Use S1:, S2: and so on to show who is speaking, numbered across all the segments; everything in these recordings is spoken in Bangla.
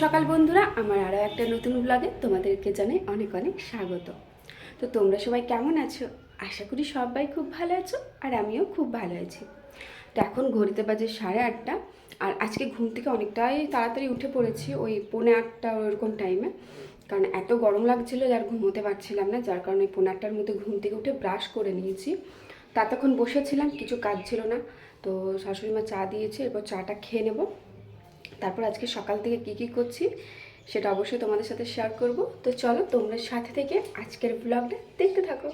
S1: একটা নতুন ব্লগে তোমাদেরকে জানাই অনেক অনেক স্বাগত। তো তোমরা সবাই কেমন আছো? আশা করি সবাই খুব ভালো আছো আর আমিও খুব ভালো আছি। তো এখন ঘড়িতে বাজে সাড়ে আটটা আর আজকে ঘুম থেকে অনেকটাই তাড়াতাড়ি উঠে পড়েছি ওই পৌনে আটটা ওরকম টাইমে কারণ এত গরম লাগছিল যার ঘুমোতে পারছিলাম না, যার কারণে পৌনে আটটার মধ্যে ঘুম থেকে উঠে ব্রাশ করে নিয়েছি। ততক্ষণ বসেছিলাম, কিছু কাজ ছিল না, তো শাশুড়ি মা চা দিয়েছে, এরপর চাটা খেয়ে নেব। তারপর আজকে সকাল থেকে কি কি করছি সেটা অবশ্যই তোমাদের সাথে শেয়ার করব। তো চলো তোমরা সাথে থেকে আজকের ব্লগটা দেখতে থাকো।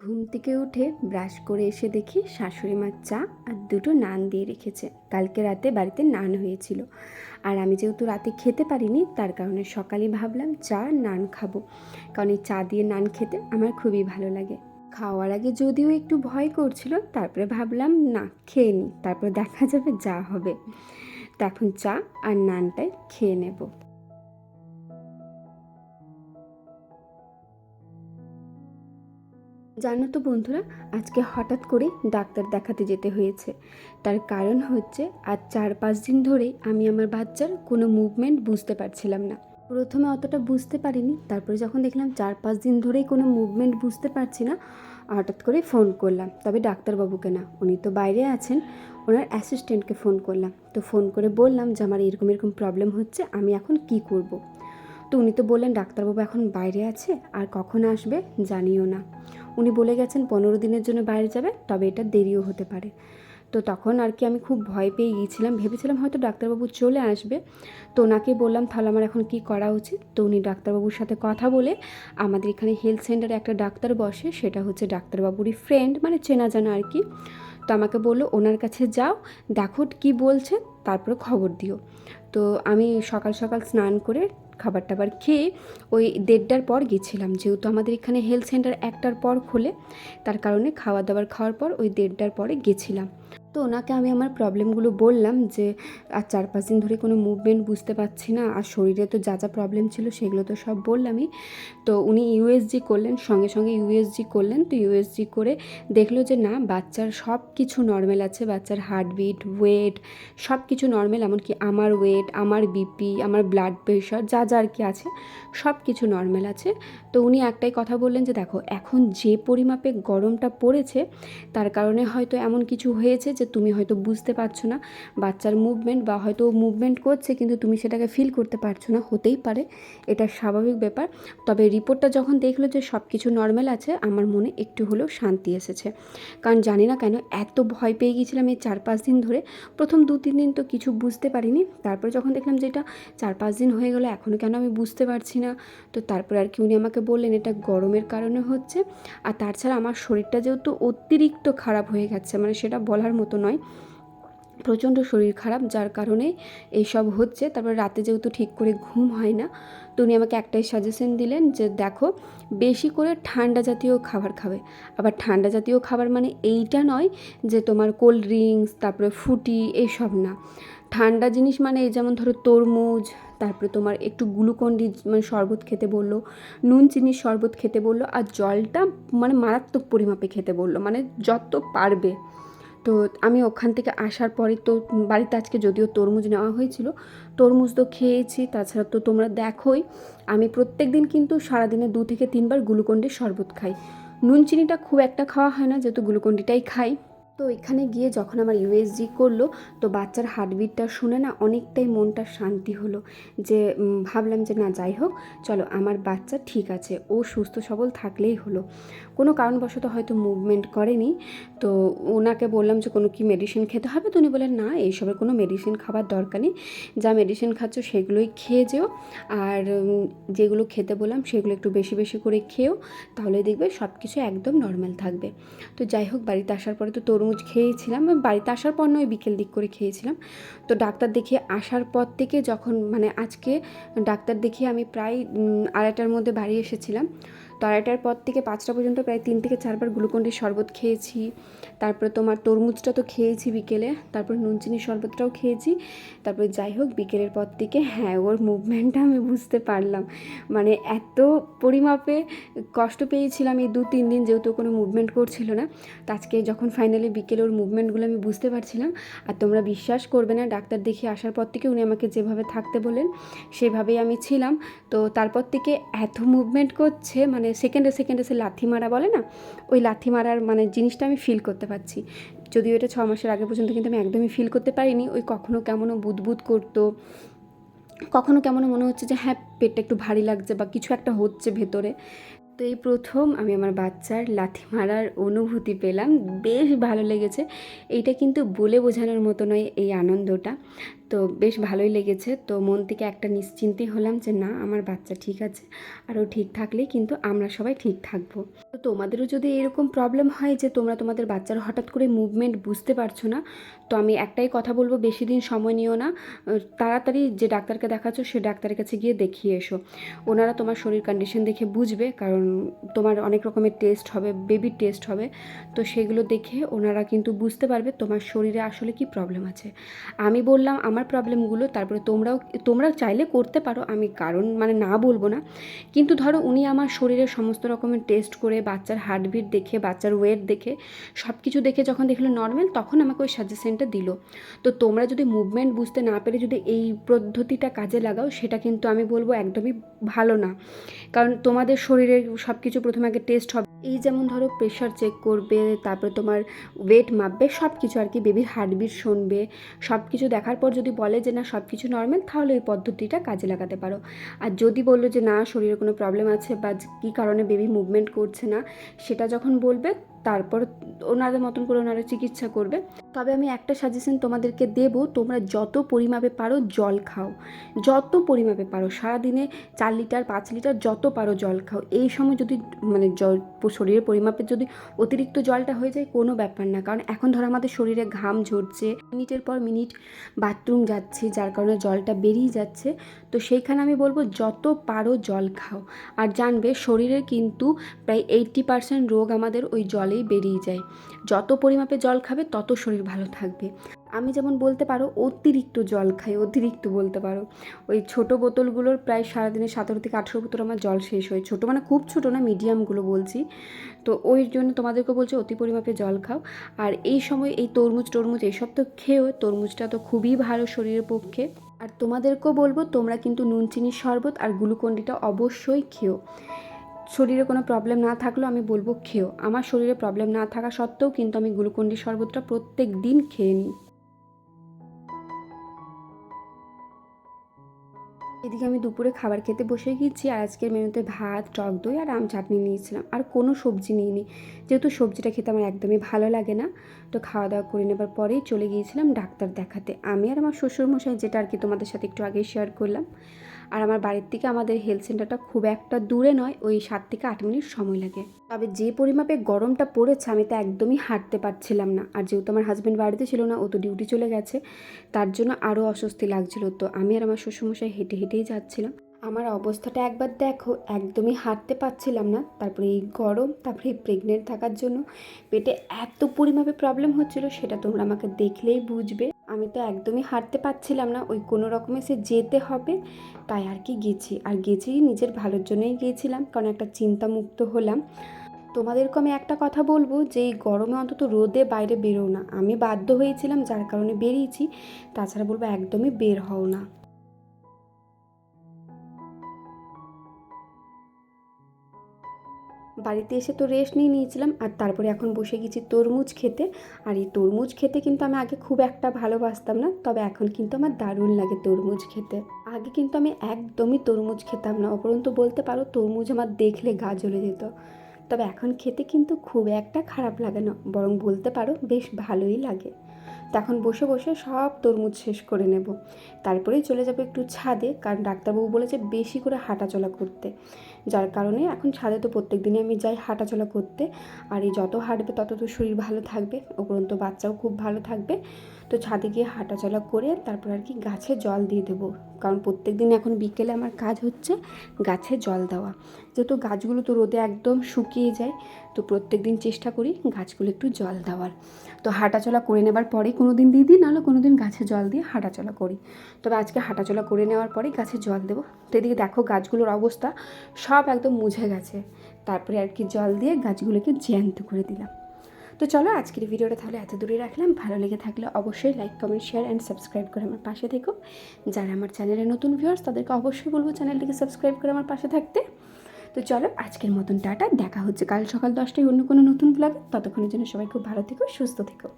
S1: ঘুম থেকে উঠে ব্রাশ করে এসে দেখি শাশুড়ি মার চা আর দুটো নান দিয়ে রেখেছে। কালকে রাতে বাড়িতে নান হয়েছিল। আর আমি যেহেতু রাতে খেতে পারিনি, তার কারণে সকালে ভাবলাম চা নান খাব। কারণ এই চা দিয়ে নান খেতে আমার খুবই ভালো লাগে। খাওয়ার আগে যদিও একটু ভয় করছিল, তারপরে ভাবলাম না, খেয়ে নিই তারপরে দেখা যাবে যা হবে। তো এখন চা আর নানটাই খেয়ে নেব। জানো তো বন্ধুরা, আজকে হঠাৎ করে ডাক্তার দেখাতে যেতে হয়েছে। তার কারণ হচ্ছে, আজ চার পাঁচ দিন ধরেই আমি আমার বাচ্চার কোনো মুভমেন্ট বুঝতে পারছিলাম না। প্রথমে অতটা বুঝতে পারিনি, তারপরে যখন দেখলাম চার পাঁচ দিন ধরেই কোনো মুভমেন্ট বুঝতে পারছি না হঠাৎ করে ফোন করলাম। তবে ডাক্তারবাবুকে না উনি তো বাইরে আছেন, ওনার অ্যাসিস্ট্যান্টকে ফোন করলাম। তো ফোন করে বললাম যে, আমার এরকম এরকম প্রবলেম হচ্ছে, আমি এখন কি করব। তো উনি তো বললেন, ডাক্তারবাবু এখন বাইরে আছে, আর কখন আসবে জানিও না। উনি বলে গেছেন, পনেরো দিনের জন্য বাইরে যাবে, তবে এটা দেরিও হতে পারে। তো তখন আর কি আমি খুব ভয় পেয়ে গিয়েছিলাম। ভেবেছিলাম হয়তো ডাক্তারবাবু চলে আসবে। তো ওনাকে বললাম, তাহলে আমার এখন কি করা উচিত? তো উনি ডাক্তারবাবুর সাথে কথা বলে আমাদের এখানে হেলথ সেন্টারে একটা ডাক্তার বসে, সেটা হচ্ছে ডাক্তারবাবুরই ফ্রেন্ড মানে চেনা জানা আর কি। তো আমাকে বলল, ওনার কাছে যাও, দেখো কি বলছে, তারপরে খবর দিও। তো আমি সকাল সকাল স্নান করে খাবার টাবার খেয়ে ওই দেড়টার পর গেছিলাম। যেহেতু আমাদের এখানে হেলথ সেন্টার একটার পর খোলে, তার কারণে খাওয়া দাবার খাওয়ার পর ওই দেড়টার পরে গেছিলাম। তো ওনাকে আমি আমার প্রবলেমগুলো বললাম যে, আর চার পাঁচ দিন ধরে কোনো মুভমেন্ট বুঝতে পারছি না, আর শরীরে তো যা যা প্রবলেম ছিল সেগুলো তো সব বললামই। তো উনি ইউএসজি করলেন, সঙ্গে সঙ্গে ইউএসজি করলেন। তো ইউএসজি করে দেখল যে, না, বাচ্চার সব কিছু নর্মাল আছে, বাচ্চার হার্টবিট ওয়েট সব কিছু নর্মাল এমনকি আমার ওয়েট আমার বিপি আমার ব্লাড প্রেশার যা যা আর কি আছে সব কিছু নর্মাল আছে। তো উনি একটাই কথা বললেন যে, দেখো, এখন যে পরিমাপে গরমটা পড়েছে, তার কারণে হয়তো এমন কিছু হয়েছে যে তুমি হয়তো বুঝতে পারছ না, বাচ্চার মুভমেন্ট বা হয়তো মুভমেন্ট করছে কিন্তু তুমি সেটাকে ফিল করতে পারছ না, হতেই পারে, এটা স্বাভাবিক ব্যাপার। তবে রিপোর্টটা যখন দেখল যে সব কিছু নর্মাল আছে, আমার মনে একটু হলেও শান্তি এসেছে। কারণ জানি না কেন এত ভয় পেয়ে গিয়েছিলাম এই চার পাঁচ দিন ধরে। প্রথম দু তিন দিন তো কিছু বুঝতে পারিনি। তারপরে যখন দেখলাম যে এটা চার পাঁচ দিন হয়ে গেলো এখনও কেন আমি বুঝতে পারছি না? তো তারপরে আর কি উনি আমাকে বললেন, এটা গরমের কারণে হচ্ছে। আর তাছাড়া আমার শরীরটা যেহেতু অতিরিক্ত খারাপ হয়ে গেছে মানে সেটা বলার মতো নয়। প্রচণ্ড শরীর খারাপ, যার কারণে এইসব হচ্ছে। তারপর রাতে যেহেতু ঠিক করে ঘুম হয় না, তো উনি আমাকে একটাই সাজেশন দিলেন যে, দেখো, বেশি করে ঠান্ডা জাতীয় খাবার খাবে। আবার ঠান্ডা জাতীয় খাবার মানে এইটা নয় যে, তোমার কোল্ড ড্রিঙ্কস তারপরে ফুটি এইসব না। ঠান্ডা জিনিস মানে এই যেমন ধরো তরমুজ, তারপরে তোমার একটু গ্লুকন্ডি মানে শরবত খেতে বলল, নুন চিনির শরবত খেতে বলল, আর জলটা মানে মারাত্মক পরিমাপে খেতে বলল মানে যত পারবে। তো আমি ওখান থেকে আসার পরে তো বাড়িতে আজকে যদিও তরমুজ নেওয়া হয়েছিল, তরমুজ তো খেয়েছি, তাছাড়া তো তোমরা দেখোই, আমি প্রত্যেক দিন কিন্তু সারাদিনে দু থেকে তিনবার গ্লুকন্ডির শরবত খাই। নুন চিনিটা খুব একটা খাওয়া হয় না, যেহেতু গ্লুকন্ডিটাই খাই। তো এখানে গিয়ে যখন আমার ইউএসজি করল, তো বাচ্চার হার্টবিটটা শুনে না অনেকটাই মনটা শান্তি হলো। যে ভাবলাম যে না, যাই হোক, চলো, আমার বাচ্চা ঠিক আছে, ও সুস্থ সবল থাকলেই হলো। কোনো কারণবশত হয়তো মুভমেন্ট করেনি, তো ওনাকে বললাম যে, কোনো কি মেডিসিন খেতে হবে? তো উনি বলেন না, এইসবের কোনো মেডিসিন খাবার দরকার নেই। যা মেডিসিন খাচ্ছ সেগুলোই খেয়ে যেও, আর যেগুলো খেতে বললাম সেগুলো একটু বেশি বেশি করে খেয়েও, তাহলে দেখবে সব কিছু একদম নর্মাল থাকবে। তো যাই হোক, বাড়িতে আসার পরে তো তরমুজ খেয়েছিলাম বাড়িতে আসার পর নয়, বিকেল দিক করে খেয়েছিলাম। তো ডাক্তার দেখিয়ে আসার পর থেকে যখন মানে আজকে ডাক্তার দেখিয়ে আমি প্রায় আড়াইটার মধ্যে বাড়ি এসেছিলাম। তো পর থেকে পাঁচটা পর্যন্ত প্রায় তিন থেকে চারবার গ্লুকন্ডির শরবত খেয়েছি। তারপরে তোমার তরমুজটা তো খেয়েছি বিকেলে, তারপর নুন চিনির শরবতটাও খেয়েছি। তারপরে যাই হোক, বিকেলের পর থেকে হ্যাঁ ওর মুভমেন্টটা আমি বুঝতে পারলাম। মানে এত পরিমাপে কষ্ট পেয়েছিলাম এই দু তিন দিন, যেহেতু কোনো মুভমেন্ট করছিল না। তো আজকে যখন ফাইনালি বিকেলে ওর মুভমেন্টগুলো আমি বুঝতে পারছিলাম, আর তোমরা বিশ্বাস করবে না, ডাক্তার দেখিয়ে আসার পর থেকে উনি আমাকে যেভাবে থাকতে বলেন, সেভাবেই আমি ছিলাম। তো তারপর থেকে এত মুভমেন্ট করছে মানে সেকেন্ডে সেকেন্ডে সে লাথি মারা বলে না? ওই লাথি মারার মানে জিনিসটা আমি ফিল করতে পারছি। যদিও এটা ছ মাসের আগে পর্যন্ত কিন্তু আমি একদমই ফিল করতে পারিনি। ওই কখনো কেমনও বুদবুদ করতো, কখনো কেমনও মনে হচ্ছে যে হ্যাঁ পেটটা একটু ভারী লাগছে বা কিছু একটা হচ্ছে ভেতরে। তো এই প্রথম আমি আমার বাচ্চার লাথি মারার অনুভূতি পেলাম। বেশ ভালো লেগেছে। এইটা কিন্তু বলে বোঝানোর মতো নয় এই আনন্দটা। তো বেশ ভালোই লেগেছে। তো মন থেকে একটা নিশ্চিন্তি হলাম যে, না, আমার বাচ্চা ঠিক আছে। আর ও ঠিক থাকলেই কিন্তু আমরা সবাই ঠিক থাকব। তো তোমাদেরও যদি এরকম প্রবলেম হয় যে, তোমরা তোমাদের বাচ্চার হঠাৎ করে মুভমেন্ট বুঝতে পারছ না, তো আমি একটাই কথা বলব, বেশি দিন সময় নিও না। তাড়াতাড়ি যে ডাক্তারকে দেখাচ্ছ, সে ডাক্তারের কাছে গিয়ে দেখিয়ে এসো। ওনারা তোমার শরীর কন্ডিশন দেখে বুঝবে, কারণ তোমার অনেক রকমের টেস্ট হবে বেবির টেস্ট হবে। তো সেগুলো দেখে ওনারা কিন্তু বুঝতে পারবে তোমার শরীরে আসলে কি প্রবলেম আছে। আমি বললাম আমার প্রবলেমগুলো তারপরে তোমরাও, তোমরা চাইলে করতে পারো, আমি কারণ মানে না বলব না। কিন্তু ধরো উনি আমার শরীরের সমস্ত রকমের টেস্ট করে, বাচ্চার হার্টবিট দেখে, বাচ্চার ওয়েট দেখে সব কিছু দেখে যখন দেখল নর্মাল তখন আমাকে ওই সাজেশনটা দিল। তো তোমরা যদি মুভমেন্ট বুঝতে না পেরে যদি এই পদ্ধতিটা কাজে লাগাও, সেটা কিন্তু আমি বলব একদমই ভালো না। কারণ তোমাদের শরীরের সব কিছু প্রথমে আগে টেস্ট হবে। এই যেমন ধরো প্রেশার চেক করবে, তারপরে তোমার ওয়েট মাপবে সব কিছু আর কি বেবির হার্টবিট শুনবে সব কিছু দেখার পর যদি বলে যে না সব কিছু নর্মাল তাহলে ওই পদ্ধতিটা কাজে লাগাতে পারো। আর যদি বলল যে না, শরীরে কোনো প্রবলেম আছে বা কী কারণে বেবি মুভমেন্ট করছে না, সেটা যখন বলবে তারপর ওনাদের মতন করে ওনারা চিকিৎসা করবে। তবে আমি একটা সাজেশন তোমাদেরকে দেবো, তোমরা যত পরিমাপে পারো জল খাও। যত পরিমাপে পারো, সারাদিনে চার লিটার, পাঁচ লিটার যত পারো জল খাও। এই সময় যদি মানে জল শরীরের পরিমাপের যদি অতিরিক্ত জলটা হয়ে যায়, কোনো ব্যাপার না। কারণ এখন ধরো আমাদের শরীরে ঘাম ঝরছে, মিনিটের পর মিনিট বাথরুম যাচ্ছে, যার কারণে জলটা বেরিয়ে যাচ্ছে। তো সেইখানে আমি বলব যত পারো জল খাও। আর জানবে শরীরের কিন্তু প্রায় এইট্টি পার্সেন্ট রোগ আমাদের ওই জলেই বেরিয়ে যায়। যত পরিমাপে জল খাবে, তত শরীর ভালো থাকবে। আমি যেমন বলতে পারো, অতিরিক্ত জল খাই, অতিরিক্ত বলতে পারো। ওই ছোট বোতলগুলোর প্রায় সারাদিনে সতেরো থেকে আঠেরো বোতল আমার জল শেষ হয়। ছোটো মানে খুব ছোটো না, মিডিয়ামগুলো বলছি। তো ওই জন্য তোমাদেরকে বলছি, অতি পরিমাপে জল খাও। আর এই সময় এই তরমুজ টরমুজ এইসব তো খেয়েও, তরমুজটা তো খুবই ভালো শরীরের পক্ষে। আর তোমাদেরকেও বলব, তোমরা কিন্তু নুন, চিনির শরবত আর গ্লুকন্ডিটা অবশ্যই খেও। শরীরে কোনো প্রবলেম না থাকলেও আমি বলব খেও। আমার শরীরে প্রবলেম না থাকা সত্ত্বেও কিন্তু আমি গ্লুকন্ডি শরবতটা প্রত্যেক দিন খেয়ে নিই। এদিকে আমি দুপুরে খাবার খেতে বসে গিয়েছি আর আজকের মেনুতে ভাত, টক দই আর আম চাটনি নিয়েছিলাম। আর কোনো সবজি নিইনি। যেহেতু সবজিটা খেতে আমার একদমই ভালো লাগে না, তো খাওয়া দাওয়া করে নেবার পরেই চলে গিয়েছিলাম ডাক্তার দেখাতে। আমি আর আমার শ্বশুরমশাই, যেটা আর কি তোমাদের সাথে একটু আগেই শেয়ার করলাম। আর আমার বাড়ির থেকে আমাদের হেলথ সেন্টারটা খুব একটা দূরে নয়, ওই সাত থেকে আট মিনিট সময় লাগে। তবে যে পরিমাপে গরমটা পড়েছে, আমি তো একদমই হাঁটতে পারছিলাম না। আর যেহেতু আমার হাজব্যান্ড বাড়িতে ছিল না, ও তো ডিউটি চলে গেছে, তার জন্য আরও অস্বস্তি লাগছিল। তো আমি আর আমার শ্বশুরমশাই হেঁটে হেঁটেই যাচ্ছিলাম। আমার অবস্থাটা একবার দেখো, একদমই হাঁটতে পারছিলাম না। তারপরে এই গরম, তারপরে এই প্রেগনেন্ট থাকার জন্য পেটে এত পরিমাপে প্রবলেম হচ্ছিল, সেটা তোমরা আমাকে দেখলেই বুঝবে। আমি তো একদমই হাঁটতে পারছিলাম না, ওই কোনো রকমে সে যেতে হবে। তাই আর কি গেছি, আর গেছি নিজের ভালোর জন্যই গিয়েছিলাম, কারণ একটা চিন্তামুক্ত হলাম। তোমাদেরকে আমি একটা কথা বলব, যে এই গরমে অন্তত রোদে বাইরে বেরো না। আমি বাধ্য হয়েছিলাম, যার কারণে বেরিয়েছি, তাছাড়া বলব একদমই বের হও না। বাড়িতে এসে তো রেস্ট নিয়ে নিয়েছিলাম, আর তারপরে এখন বসে গেছি তরমুজ খেতে। আর এই তরমুজ খেতে কিন্তু আমি আগে খুব একটা ভালোবাসতাম না, তবে এখন কিন্তু আমার দারুণ লাগে তরমুজ খেতে। আগে কিন্তু আমি একদমই তরমুজ খেতাম না, অপরন্তু বলতে পারো তরমুজ আমার দেখলে গা জ্বলে যেত। তবে এখন খেতে কিন্তু খুব একটা খারাপ লাগে না, বরং বলতে পারো বেশ ভালোই লাগে। তো এখন বসে বসে সব তরমুজ শেষ করে নেব। তারপরেই চলে যাব একটু ছাদে, কারণ ডাক্তারবাবু বলেছে বেশি করে হাঁটাচলা করতে। যার কারণে এখন ছাদে তো প্রত্যেক দিনই আমি যাই হাঁটাচলা করতে, আর এই যত হাঁটবে তত তো শরীর ভালো থাকবে, উপরন্ত বাচ্চাও খুব ভালো থাকবে। তো ছাদে গিয়ে হাঁটাচলা করে তারপর আর কি গাছে জল দিয়ে দেবো, কারণ প্রত্যেক দিন এখন বিকেলে আমার কাজ হচ্ছে গাছে জল দেওয়া। যেহেতু গাছগুলো তো রোদে একদম শুকিয়ে যায়, তো প্রত্যেক দিন চেষ্টা করি গাছগুলো একটু জল দেওয়ার। তো হাঁটাচলা করে নেবার পরেই কোনো দিন দিয়ে দিই নাহলে কোনো দিন গাছে জল দিয়ে হাঁটাচলা করি। তবে আজকে হাঁটাচলা করে নেওয়ার পরেই গাছে জল দেবো। তো এদিকে দেখো গাছগুলোর অবস্থা সব একদম মুছে গেছে। তারপরে আর কি জল দিয়ে গাছগুলোকে জ্যান্ত করে দিলাম। তো চলো আজকের ভিডিওটা তাহলে এত দূরে রাখলাম। ভালো লেগে থাকলে অবশ্যই like comment share and subscribe করে আমার পাশে থেকো। যারা আমার চ্যানেলে নতুন ভিউয়ার্স তাদেরকে অবশ্যই বলব চ্যানেলটিকে সাবস্ক্রাইব করে আমার পাশে থাকতে। তো চলো আজকের মতন টাটা, দেখা হচ্ছে কাল সকাল দশটায় অন্য কোনো নতুন ব্লগে ততক্ষণের জন্য সবাই খুব ভালো থেকো, সুস্থ থেকো।